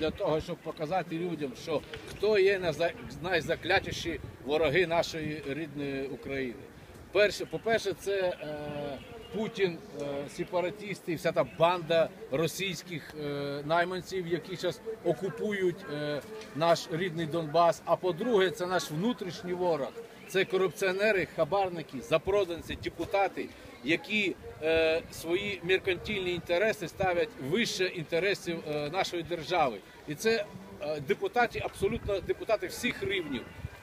для того, щоб показати людям, що хто є найза- найзаклятіші вороги нашої рідної України. Перше, по-перше, це е, Путін, е, сепаратісти, вся та банда російських е, найманців, які зараз окупують е, наш рідний Донбас. А по-друге, це наш внутрішній ворог. Це корупціонери, хабарники, запроданці, депутати, які е, свої меркантильні інтереси ставлять вище інтересів е, нашої держави. І це е, депутати, абсолютно депутати всіх рівнів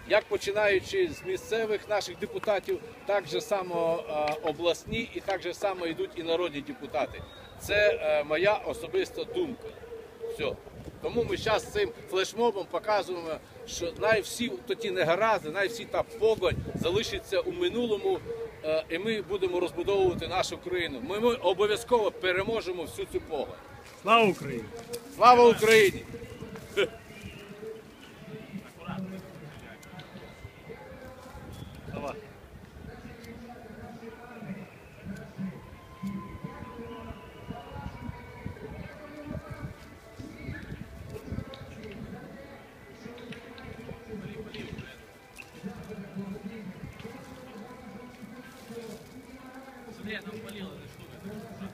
як починаючи з місцевих наших депутатів, так же само е, обласні і так же само йдуть і народні депутати. Це е, моя особиста думка. Все. Тому ми зараз цим флешмобом показуємо, що най всі тоді негаразди, най всі та погонь залишиться у минулому, е, і ми будемо розбудовувати нашу країну. Ми, ми обов'язково переможемо всю цю погонь. Слава Україні! Слава Україні! Бля, там болела что-то.